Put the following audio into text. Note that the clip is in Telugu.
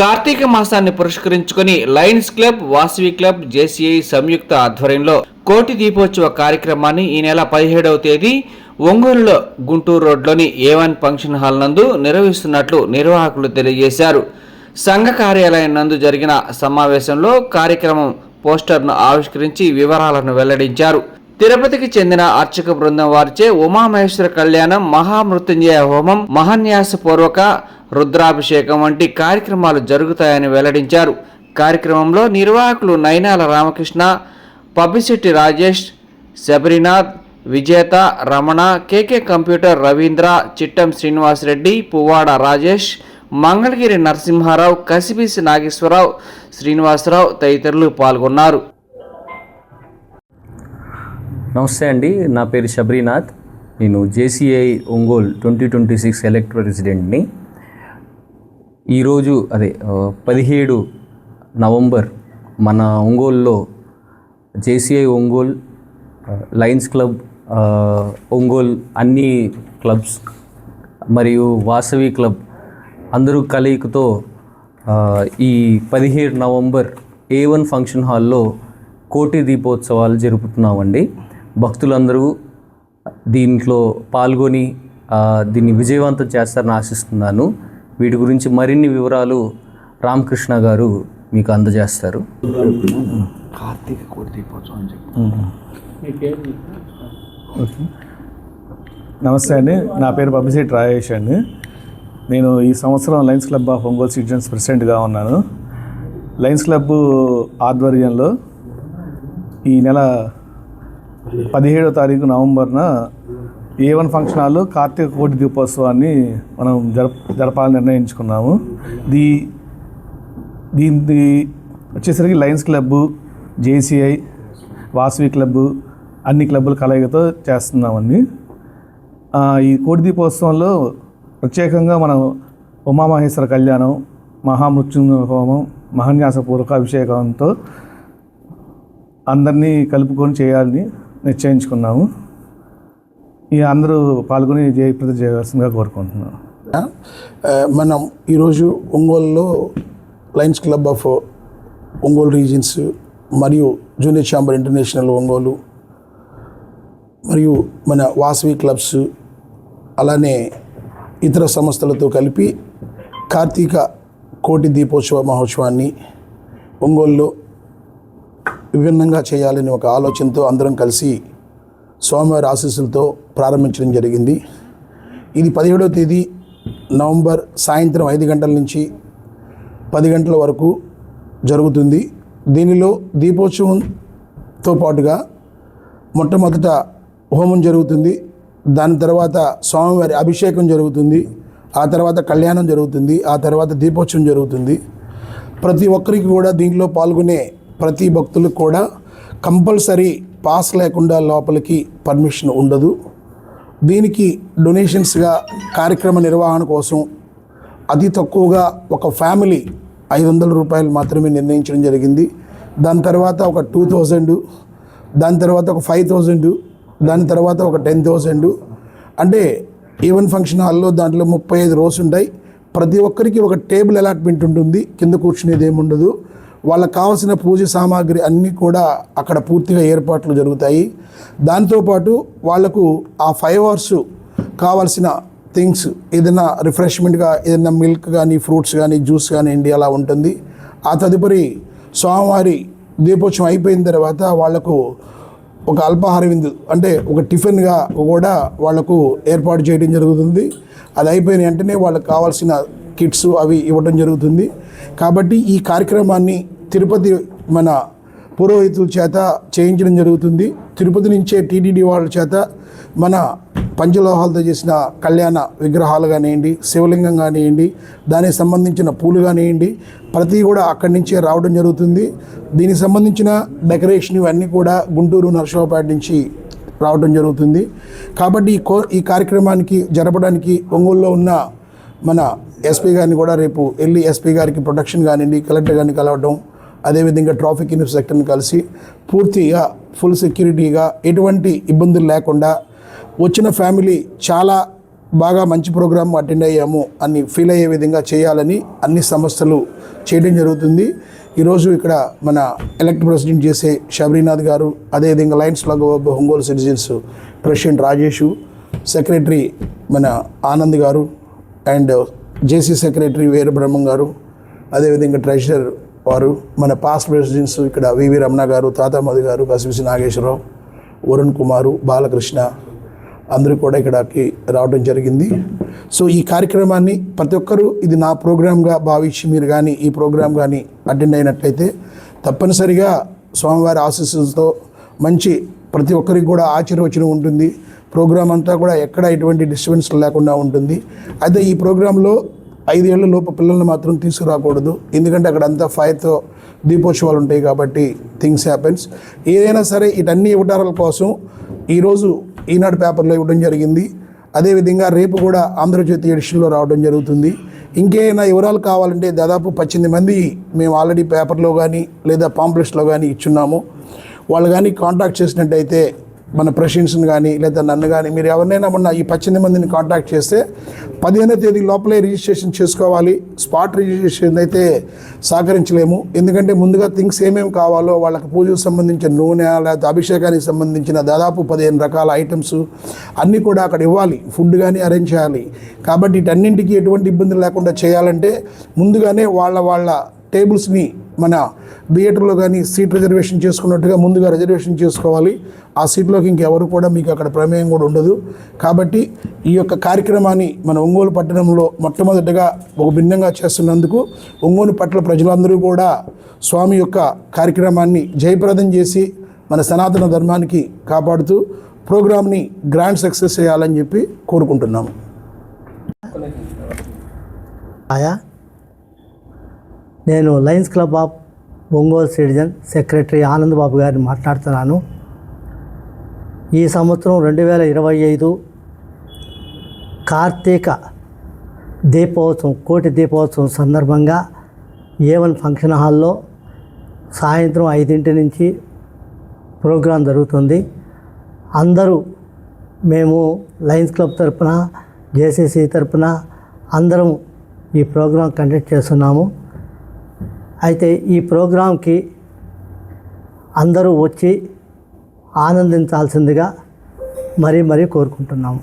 కార్తీక మాసాన్ని పురస్కరించుకొని lions club Vasavi club JCI సంయుక్త ఆధ్వర్యంలో కోటి దీపోత్సవ కార్యక్రమాన్ని ఈ నెల పదిహేడవ తేదీ ఒంగోలులో గుంటూరు రోడ్లోని ఏవన్ ఫంక్షన్ హాల్ నందు నిర్వహిస్తున్నట్లు నిర్వాహకులు తెలియజేశారు. సంఘ కార్యాలయం నందు జరిగిన సమావేశంలో కార్యక్రమం పోస్టర్ను ఆవిష్కరించి వివరాలను వెల్లడించారు. తిరుపతికి చెందిన అర్చక బృందం వారిచే ఉమామహేశ్వర కళ్యాణం మహామృత్యుంజయ హోమం మహాన్యాసపూర్వక రుద్రాభిషేకం వంటి కార్యక్రమాలు జరుగుతాయని వెల్లడించారు. కార్యక్రమంలో నిర్వాహకులు Nainala Ramakrishna Pabbisetti Rajesh Sabarinath Vijetha Ramana K K computer Ravindra Chittam Srinivasareddy Puvvada Rajesh Mangalagiri Narasimharao Kasibisi Nageswararao Srinivasarao తదితరులు పాల్గొన్నారు. నమస్తే అండి నా పేరు శబరీనాథ్. నేను JCI Ongole twenty twenty six elect ప్రెసిడెంట్ని ఈరోజు అదే పదిహేడు నవంబర్ మన ఒంగోల్లో JCI Ongole lions club Ongole అన్ని క్లబ్స్ మరియు వాసవి క్లబ్ అందరూ కలయికతో ఈ పదిహేడు నవంబర్ ఏ వన్ ఫంక్షన్ హాల్లో కోటి దీపోత్సవాలు జరుపుతున్నామండి. భక్తులందరూ దీంట్లో పాల్గొని ఆ, దీన్ని విజయవంతం చేస్తారని ఆశిస్తున్నాను. వీటి గురించి మరిన్ని వివరాలు రామకృష్ణ గారు మీకు అందజేస్తారు. నమస్తే అండి. నా పేరు పబ్బిశెట్టి రాజేష్ అండి. నేను ఈ సంవత్సరం lions club of Ongole citizens ప్రెసిడెంట్గా ఉన్నాను. లయన్స్ క్లబ్ ఆధ్వర్యంలో ఈ నెల పదిహేడో తారీఖు నవంబర్న ఏ వన్ ఫంక్షన్ హాల్లో కార్తీక కోటి దీపోత్సవాన్ని మనం జరప జరపాలని నిర్ణయించుకున్నాము. దీ దీని వచ్చేసరికి lions club JCI Vasavi club అన్ని క్లబ్బుల కలయికతో చేస్తున్నామండి ఈ కోటి దీపోత్సవంలో ప్రత్యేకంగా మనం ఉమామహేశ్వర కళ్యాణం మహామృత్యుంజయ హోమం మహాన్యాసపూర్వక అభిషేకంతో అందరినీ కలుపుకొని చేయాలని నిశ్చయించుకున్నాము. ఈ అందరూ పాల్గొని జయప్రద చేయవలసిందిగా కోరుకుంటున్నాను మనం ఈరోజు ఒంగోలులో lions club of Ongole regions మరియు జూనియర్ ఛాంబర్ ఇంటర్నేషనల్ ఒంగోలు మరియు మన వాసవి క్లబ్స్ అలానే ఇతర సంస్థలతో కలిపి కార్తీక కోటి దీపోత్సవ మహోత్సవాన్ని ఒంగోలులో విభిన్నంగా చేయాలని ఒక ఆలోచనతో అందరం కలిసి స్వామివారి ఆశీస్సులతో ప్రారంభించడం జరిగింది. ఇది పదిహేడవ తేదీ నవంబర్ సాయంత్రం ఐదు గంటల నుంచి పది గంటల వరకు జరుగుతుంది. దీనిలో దీపోత్సవంతో పాటుగా మొట్టమొదట హోమం జరుగుతుంది. దాని తర్వాత స్వామివారి అభిషేకం జరుగుతుంది. ఆ తర్వాత కళ్యాణం జరుగుతుంది. ఆ తర్వాత దీపోత్సవం జరుగుతుంది. ప్రతి ఒక్కరికి కూడా దీంట్లో పాల్గొనే ప్రతి భక్తులకు కూడా కంపల్సరీ పాస్ లేకుండా లోపలికి పర్మిషన్ ఉండదు. దీనికి డొనేషన్స్గా కార్యక్రమ నిర్వహణ కోసం అతి తక్కువగా ఒక ఫ్యామిలీ ఐదు వందల రూపాయలు మాత్రమే నిర్ణయించడం జరిగింది. దాని తర్వాత ఒక టూ థౌజండ్ దాని తర్వాత ఒక ఫైవ్ థౌజండ్ దాని తర్వాత ఒక టెన్ థౌజండ్. అంటే ఈవెన్ ఫంక్షన్ హాల్లో దాంట్లో ముప్పై ఐదు రోజులు ఉంటాయి. ప్రతి ఒక్కరికి ఒక టేబుల్ అలాట్మెంట్ ఉంటుంది. కింద కూర్చునేది ఏముండదు. వాళ్ళకి కావాల్సిన పూజ సామాగ్రి అన్నీ కూడా అక్కడ పూర్తిగా ఏర్పాట్లు జరుగుతాయి. దాంతోపాటు వాళ్ళకు ఆ ఫైవ్ అవర్స్ కావాల్సిన థింగ్స్ ఏదైనా రిఫ్రెష్మెంట్గా ఏదైనా మిల్క్ కానీ ఫ్రూట్స్ కానీ జ్యూస్ కానివ్వండి అలా ఉంటుంది. ఆ తదుపరి స్వామివారి దీపోత్సవం అయిపోయిన తర్వాత వాళ్ళకు ఒక అల్పాహార విందు అంటే ఒక టిఫిన్గా కూడా వాళ్ళకు ఏర్పాటు చేయడం జరుగుతుంది. అది అయిపోయిన వెంటనే వాళ్ళకి కావాల్సిన కిట్స్ అవి ఇవ్వడం జరుగుతుంది. కాబట్టి ఈ కార్యక్రమాన్ని తిరుపతి మన పురోహితుల చేత చేయించడం జరుగుతుంది. తిరుపతి నుంచే టీటీడీ వాళ్ళ చేత మన పంచలోహాలతో చేసిన కళ్యాణ విగ్రహాలు కానివ్వండి శివలింగం కానివ్వండి దానికి సంబంధించిన పూలు కానివ్వండి ప్రతి కూడా అక్కడి నుంచే రావడం జరుగుతుంది. దీనికి సంబంధించిన డెకరేషన్ ఇవన్నీ కూడా గుంటూరు నరసింహపేట నుంచి రావడం జరుగుతుంది. కాబట్టి ఈ కో ఈ కార్యక్రమానికి జరపడానికి ఒంగోలులో ఉన్న మన ఎస్పీ గారిని కూడా రేపు వెళ్ళి ఎస్పీ గారికి ప్రొటెక్షన్ కానివ్వండి కలెక్టర్ గారిని కలవడం అదేవిధంగా ట్రాఫిక్ ఇన్స్పెక్టర్ని కలిసి పూర్తిగా ఫుల్ సెక్యూరిటీగా ఎటువంటి ఇబ్బందులు లేకుండా వచ్చిన ఫ్యామిలీ చాలా బాగా మంచి ప్రోగ్రామ్ అటెండ్ అయ్యాము అని ఫీల్ అయ్యే విధంగా చేయాలని అన్ని సంస్థలు చేయడం జరుగుతుంది. ఈరోజు ఇక్కడ మన ఎలక్ట్ ప్రెసిడెంట్ చేసే శబరీనాథ్ గారు అదేవిధంగా lions club of Ongole citizens president Rajesh secretary మన ఆనంద్ గారు అండ్ జేసీ సెక్రటరీ వీరబ్రహ్మం గారు అదేవిధంగా ట్రెజరర్ వారు మన పాస్ట్ ప్రెసిడెంట్స్ ఇక్కడ వివి రమణ గారు తాతామధు గారు కసిపిసి నాగేశ్వరరావు వరుణ్ కుమారు బాలకృష్ణ అందరూ కూడా ఇక్కడికి రావడం జరిగింది. సో ఈ కార్యక్రమాన్ని ప్రతి ఒక్కరూ ఇది నా ప్రోగ్రామ్గా భావించి మీరు కానీ ఈ ప్రోగ్రామ్ కానీ అటెండ్ అయినట్లయితే తప్పనిసరిగా స్వామివారి ఆశీస్సులతో మంచి ప్రతి ఒక్కరికి కూడా ఆశీర్వచనం ఉంటుంది. ప్రోగ్రామ్ అంతా కూడా ఎక్కడ ఎటువంటి డిస్టర్బెన్స్ లేకుండా ఉంటుంది. అయితే ఈ ప్రోగ్రాంలో ఐదేళ్ళ లోపు పిల్లల్ని మాత్రం తీసుకురాకూడదు. ఎందుకంటే అక్కడ అంతా ఫైర్తో దీపోత్సవాలు ఉంటాయి కాబట్టి థింగ్స్ హ్యాపెన్స్. ఏదైనా సరే ఇటన్ని ఇవ్వటాల కోసం ఈరోజు ఈనాడు పేపర్లో ఇవ్వడం జరిగింది. అదేవిధంగా రేపు కూడా ఆంధ్రజ్యోతి ఎడిషన్లో రావడం జరుగుతుంది. ఇంకేమైనా వివరాలు కావాలంటే దాదాపు పద్దెనిమిది మంది మేము ఆల్రెడీ పేపర్లో కానీ లేదా పాంప్లెట్స్లో కానీ ఇచ్చున్నాము. వాళ్ళు కానీ కాంటాక్ట్ చేసినట్టయితే మన ప్రెసిడెంట్స్ని కానీ లేదా నన్ను కానీ మీరు ఎవరినైనా మొన్న ఈ పద్దెనిమిది మందిని కాంటాక్ట్ చేస్తే పదిహేనో తేదీ లోపలే రిజిస్ట్రేషన్ చేసుకోవాలి. స్పాట్ రిజిస్ట్రేషన్ అయితే సహకరించలేము. ఎందుకంటే ముందుగా థింగ్స్ ఏమేమి కావాలో వాళ్ళకి పూజకు సంబంధించిన నూనె లేదా అభిషేకానికి సంబంధించిన దాదాపు పదిహేను రకాల ఐటమ్స్ అన్నీ కూడా అక్కడ ఇవ్వాలి. ఫుడ్ కానీ అరేంజ్ చేయాలి. కాబట్టి వీటన్నింటికి ఎటువంటి ఇబ్బంది లేకుండా చేయాలంటే ముందుగానే వాళ్ళ వాళ్ళ టేబుల్స్ని మన థియేటర్లో కానీ సీట్ రిజర్వేషన్ చేసుకున్నట్టుగా ముందుగా రిజర్వేషన్ చేసుకోవాలి. ఆ సీట్లోకి ఇంకెవరు కూడా మీకు అక్కడ ప్రమేయం కూడా ఉండదు. కాబట్టి ఈ యొక్క కార్యక్రమాన్ని మన ఒంగోలు పట్టణంలో మొట్టమొదటిగా ఒక భిన్నంగా చేస్తున్నందుకు ఒంగోలు పట్ల ప్రజలందరూ కూడా స్వామి యొక్క కార్యక్రమాన్ని జయప్రదం చేసి మన సనాతన ధర్మానికి కాపాడుతూ ప్రోగ్రామ్ని గ్రాండ్ సక్సెస్ చేయాలని చెప్పి కోరుకుంటున్నాము. ఆయా నేను lions club of Ongole citizen secretary Anand Babu గారిని మాట్లాడుతున్నాను. ఈ సంవత్సరం రెండు వేల ఇరవై ఐదు కార్తీక దీపోత్సవం కోటి దీపోత్సవం సందర్భంగా ఏవన్ ఫంక్షన్ హాల్లో సాయంత్రం ఐదింటి నుంచి ప్రోగ్రాం జరుగుతుంది. అందరూ మేము లయన్స్ క్లబ్ తరపున జేసీసీ తరపున అందరం ఈ ప్రోగ్రాం కండక్ట్ చేస్తున్నాము. అయితే ఈ ప్రోగ్రాంకి అందరూ వచ్చి ఆనందించాల్సిందిగా మరీ మరీ కోరుకుంటున్నాము.